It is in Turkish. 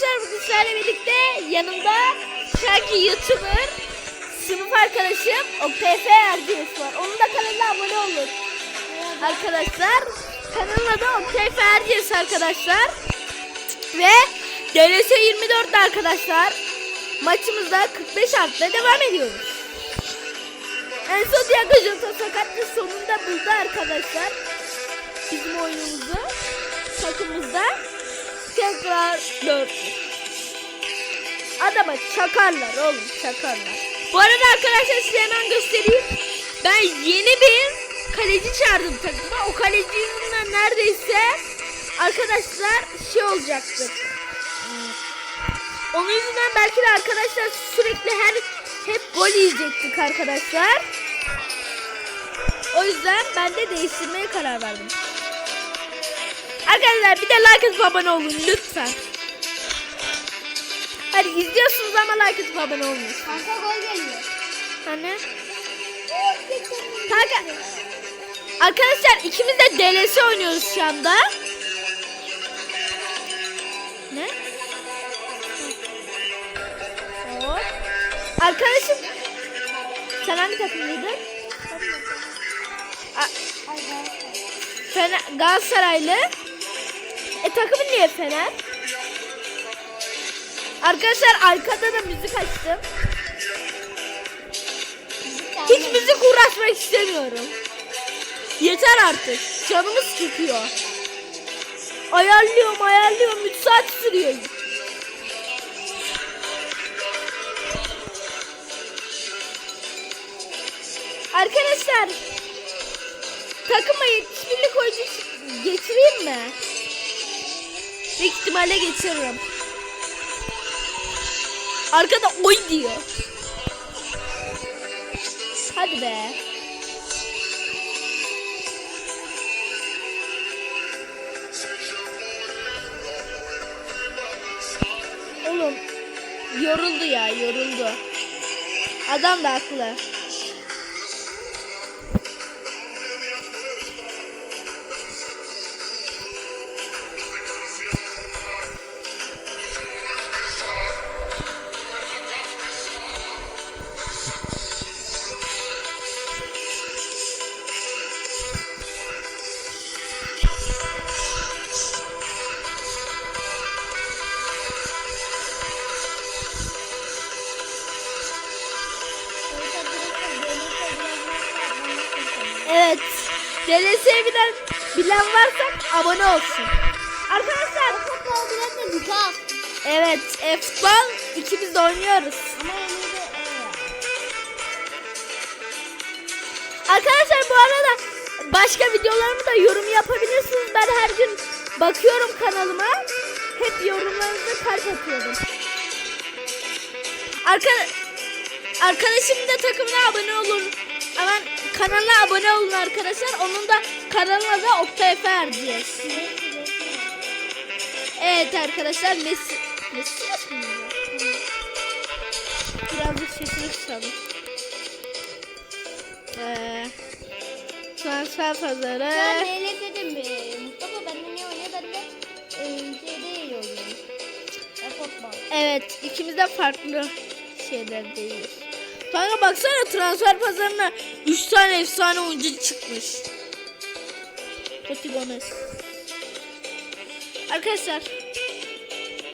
arkadaşlar bugün sizlerle birlikte yanımda Şarkı YouTuber sınıf arkadaşım OKF Erciyes var. Onun da kanalına abone olun. Arkadaşlar kanalın adı OKF Erciyes arkadaşlar. Ve DLS 24 arkadaşlar. Maçımızda 45 artıda devam ediyoruz. En son Diago Jota sakatlı sonunda buldu arkadaşlar. Bizim oyunumuzu takımımızda tekrar 4 Adama çakarlar oğlum çakarlar. Bu arada arkadaşlar size hemen göstereyim. Ben yeni bir kaleci çağırdım takıma. O kaleci yüzünden neredeyse arkadaşlar şey olacaktı. Onun yüzünden belki de arkadaşlar sürekli her hep gol yiyecektik arkadaşlar. O yüzden ben de değiştirmeye karar verdim. Arkadaşlar bir de like atıp abone olun lütfen. Hadi izliyorsunuz ama like atıp abone olmuyorsunuz. Kanka gol geliyor. Hani? Kanka. Arkadaşlar ikimiz de DLS oynuyoruz şu anda. Ne? Hop. Arkadaşım. Sen hangi takımlıydın? Fener, Galatasaraylı. E takımın niye Fener? Arkadaşlar arkada da müzik açtım. Hiç müzik uğraşmak istemiyorum. Yeter artık. Canımız çıkıyor. Ayarlıyorum ayarlıyorum. 3 saat sürüyor. Arkadaşlar takıma yetişkinlik oyuncu geçireyim mi? Büyük ihtimalle geçiririm. Arkada oy diyor. Hadi be. Oğlum yoruldu ya yoruldu. Adam da haklı. Evet. DLS'ye bilen, bilen varsa abone olsun. Arkadaşlar Futbol da Lucas. evet e, futbol ikimiz de oynuyoruz. Ama Arkadaşlar bu arada başka videolarımı da yorum yapabilirsiniz. Ben her gün bakıyorum kanalıma. Hep yorumlarınıza kalp atıyorum. Arka, arkadaşım da takımına abone olun. Hemen kanala abone olun arkadaşlar. Onun da kanalına da Oktay Efe Erciyes. Evet arkadaşlar Messi Messi mi? Birazcık sesini kısalım. Ee, transfer pazarı. Ben neyle dedim be. Mustafa ne? Ben de e, şeyde iyi oynuyorum. E, futbol. Evet ikimiz de farklı şeylerdeyiz. Kanka baksana transfer pazarına 3 tane efsane oyuncu çıkmış. Totti Gomez. Arkadaşlar